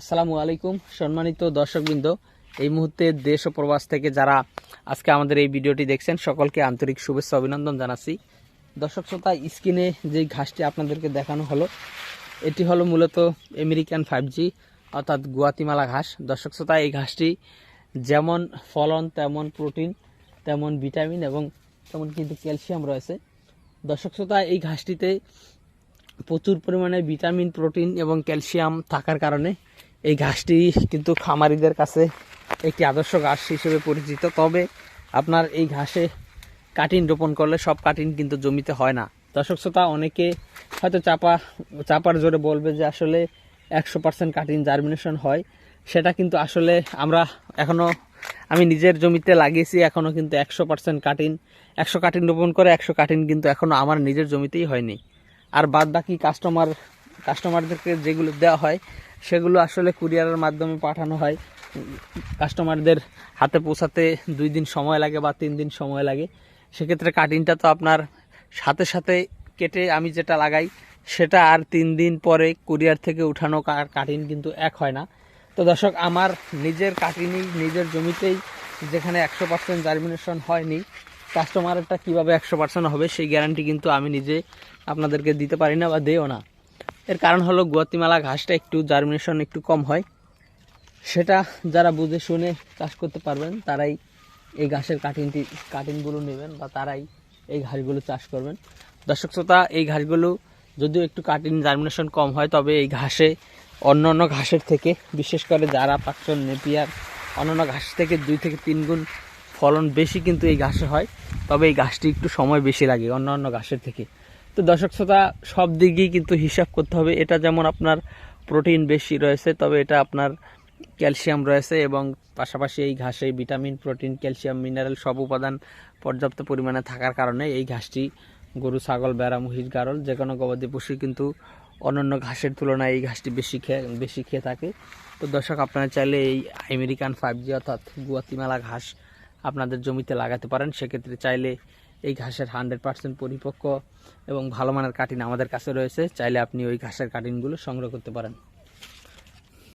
আসসালামু আলাইকুম, সম্মানিত দর্শকবৃন্দ। এই মুহূর্তে দেশ ও প্রবাস থেকে যারা আজকে আমাদের এই ভিডিওটি দেখছেন, সকলকে আন্তরিক শুভেচ্ছা অভিনন্দন জানাচ্ছি। দর্শক শ্রোতা, স্ক্রিনে যে ঘাসটি আপনাদেরকে দেখানো হলো, এটি হলো মূলত আমেরিকান ফাইভ জি, অর্থাৎ গুয়াতিমালা ঘাস। দর্শক শ্রোতা, এই ঘাসটি যেমন ফলন, তেমন প্রোটিন, তেমন ভিটামিন এবং তেমন কিন্তু ক্যালসিয়াম রয়েছে। দর্শক শ্রোতা, এই ঘাসটিতে প্রচুর পরিমাণে ভিটামিন, প্রোটিন এবং ক্যালসিয়াম থাকার কারণে এই ঘাসটি কিন্তু খামারিদের কাছে একটি আদর্শ ঘাস হিসেবে পরিচিত। তবে আপনার এই ঘাসে কাটিন রোপণ করলে সব কাটিন কিন্তু জমিতে হয় না। দর্শক শ্রোতা, অনেকে হয়তো চাপা, চাপার জোরে বলবে যে আসলে একশো পার্সেন্ট কাটিন জার্মিনেশন হয়। সেটা কিন্তু আসলে আমরা এখনও আমি নিজের জমিতে লাগিয়েছি এখনও কিন্তু একশো পার্সেন্ট কাটিন। একশো কাটিন রোপণ করে একশো কাটিন কিন্তু এখনও আমার নিজের জমিতেই হয়নি। আর বাদ বাকি কাস্টমার কাস্টমারদেরকে যেগুলো দেওয়া হয়, সেগুলো আসলে কুরিয়ারের মাধ্যমে পাঠানো হয়। কাস্টমারদের হাতে পৌঁছাতে দুই দিন সময় লাগে বা তিন দিন সময় লাগে। সেক্ষেত্রে কাটিংটা তো আপনার সাথে সাথে কেটে আমি যেটা লাগাই, সেটা আর তিন দিন পরে কুরিয়ার থেকে উঠানো কাটিং কিন্তু এক হয় না। তো দর্শক, আমার নিজের কাটিনি নিজের জমিতেই যেখানে একশো পার্সেন্ট জার্মিনেশন হয়নি কাস্টমারেরটা কীভাবে একশো পার্সেন্ট হবে, সেই গ্যারান্টি কিন্তু আমি নিজে আপনাদেরকে দিতে পারি না বা দেও না। এর কারণ হলো গুয়াতিমালা ঘাসটা একটু জার্মিনেশন একটু কম হয়। সেটা যারা বুঝে শুনে চাষ করতে পারবেন, তারাই এই ঘাসের কাটিংটি কাটিংগুলো নেবেন বা তারাই এই ঘাসগুলো চাষ করবেন। দর্শক শ্রোতা, এই ঘাসগুলো যদিও একটু কাটিং জার্মিনেশন কম হয়, তবে এই ঘাসে অন্য অন্য ঘাসের থেকে, বিশেষ করে যারা পাকচন নেপিয়ার, অন্যান্য ঘাস থেকে দুই থেকে তিন গুণ ফলন বেশি কিন্তু এই ঘাসে হয়, তবে এই ঘাসটি একটু সময় বেশি লাগে অন্য অন্য ঘাসের থেকে। তো দর্শক শ্রোতা, সব দিকেই কিন্তু হিসাব করতে হবে। এটা যেমন আপনার প্রোটিন বেশি রয়েছে, তবে এটা আপনার ক্যালসিয়াম রয়েছে এবং পাশাপাশি এই ঘাসে ভিটামিন, প্রোটিন, ক্যালসিয়াম, মিনারেল সব উপাদান পর্যাপ্ত পরিমাণে থাকার কারণে এই ঘাসটি গরু, ছাগল বেড়া মহিষ, গারল যে কোনো গবাদি পশু কিন্তু অন্যান্য ঘাসের তুলনায় এই ঘাসটি বেশি খেয়ে বেশি খেয়ে থাকে। তো দর্শক, আপনারা চাইলে এই আমেরিকান ফাইভ জি অর্থাৎ গুয়াতিমালা ঘাস আপনাদের জমিতে লাগাতে পারেন, সেক্ষেত্রে চাইলে এই ঘাসের হান্ড্রেড পার্সেন্ট পরিপক্ক এবং ভালো মানের কাটিন আমাদের কাছে রয়েছে। চাইলে আপনি ওই ঘাসের কাটিনগুলো সংগ্রহ করতে পারেন।